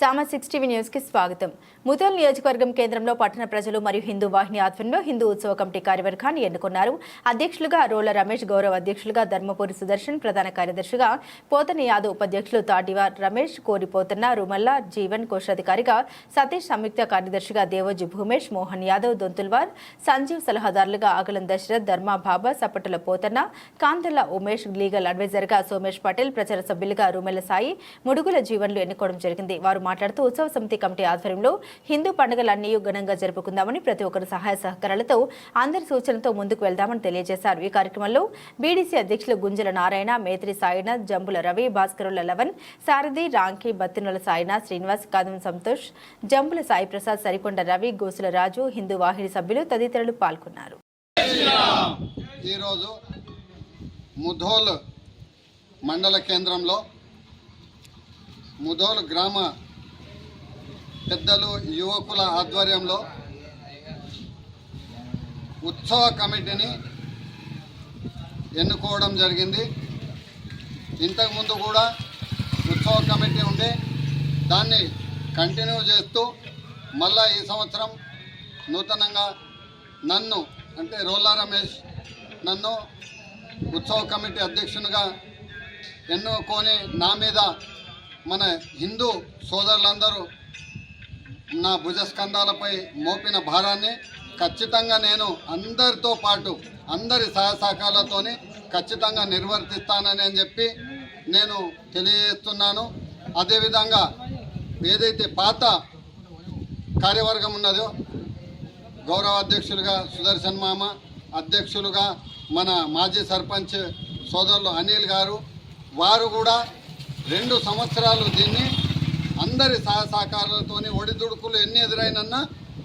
సామా six TV కి స్వాగతం. ముదల్ నియోజకవర్గం కేంద్రంలో పట్టణ ప్రజలు మరియు హిందూ వాహిని ఆధ్వర్యంలో హిందూ ఉత్సవ కమిటీ కార్యవర్గాన్ని ఎన్నుకున్నారు. అధ్యక్షులుగా రోల రమేష్ గౌరవ అధ్యక్షులుగా ధర్మపురి సుదర్శన్ ప్రధాన కార్యదర్శిగా పోతని యాదవ్ ఉపాధ్యక్షులు తాటివా రమేష్ కోరిపోతన్న రుమల్లా జీవన్ కోశాధికారిగా సతీష్ సంయుక్త కార్యదర్శిగా దేవోజీ భూమేష్ మోహన్ యాదవ్ దొంతుల్వార్ సంజీవ్ సలహాదారులుగా ఆగలం దశరథ్ ధర్మా బాబా సప్పటుల పోతన్న కాంతల్ల ఉమేష్ లీగల్ అడ్వైజర్గా సోమేష్ పటేల్ ప్రచార సభ్యులుగా రుమెల సాయి ముడుగుల జీవన్లు ఎన్నుకోవడం జరిగింది. వారు మాట్లాడుతూ ఉత్సవ సమితి కమిటీ ఆధ్వర్యంలో హిందూ పండుగలన్నీ ఘనంగా జరుపుకుందామని ప్రతి ఒక్కరు సహాయ సహకారాలతో అందరి సూచనలతో ముందుకు వెళ్దామని తెలియజేశారు. ఈ కార్యక్రమంలో బీడీసీ అధ్యక్షులు గుంజల నారాయణ మేత్రి సాయినాథ్ జంబుల రవి భాస్కరుల లవన్ సారథి రాంకి బత్తినుల సాయినాథ్ శ్రీనివాస్ కదం సంతోష్ జంబుల సాయి ప్రసాద్ సరికొండ రవి గోసుల రాజు హిందూ వాహిని సభ్యులు తదితరులు పాల్గొన్నారు. ఈరోజు ముధోల్ మండల కేంద్రంలో ముధోల్ గ్రామ పెద్దలు యువకుల ఆధ్వర్యంలో ఉత్సవ కమిటీని ఎన్నుకోవడం జరిగింది. ఇంతకుముందు కూడా ఉత్సవ కమిటీ ఉండే దాన్ని కంటిన్యూ చేస్తూ మళ్ళా ఈ సంవత్సరం నూతనంగా నన్ను అంటే రోలా రమేష్ నన్ను ఉత్సవ కమిటీ అధ్యక్షునిగా ఎన్నుకొని నా మీద మన హిందూ సోదరులందరూ నా భుజస్కంధాలపై మోపిన భారాన్ని ఖచ్చితంగా నేను అందరితో పాటు అందరి సహాయ సహకారాలతోని ఖచ్చితంగా నిర్వర్తిస్తానని అని చెప్పి నేను తెలియజేస్తున్నాను. అదేవిధంగా ఏదైతే పాత కార్యవర్గం ఉన్నదో గౌరవ అధ్యక్షులుగా సుదర్శన్ మామ అధ్యక్షులుగా మన మాజీ సర్పంచ్ సోదరులు అనిల్ గారు వారు కూడా రెండు సంవత్సరాలు దీన్ని అందరి సహ సహకారాలతోని ఒడిదుడుకులు ఎన్ని ఎదురైనన్నా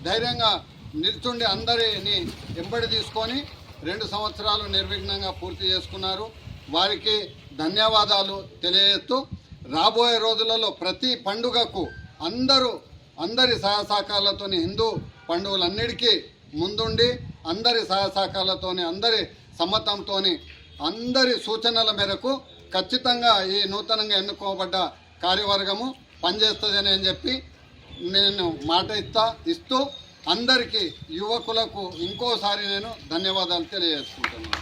ధైర్యంగా నిల్చుండి అందరిని ఎంబడి తీసుకొని రెండు సంవత్సరాలు నిర్విఘ్నంగా పూర్తి చేసుకున్నారు. వారికి ధన్యవాదాలు తెలియజేస్తూ రాబోయే రోజులలో ప్రతి పండుగకు అందరూ అందరి సహాయ హిందూ పండుగలన్నిటికీ ముందుండి అందరి సహాయ సహకారాలతోని అందరి సమ్మతంతో అందరి సూచనల మేరకు ఖచ్చితంగా ఈ నూతనంగా ఎన్నుకోబడ్డ కార్యవర్గము పనిచేస్తుందని అని చెప్పి నేను మాట ఇస్తా ఇస్తూ అందరికీ యువకులకు ఇంకోసారి నేను ధన్యవాదాలు తెలియజేసుకుంటున్నాను.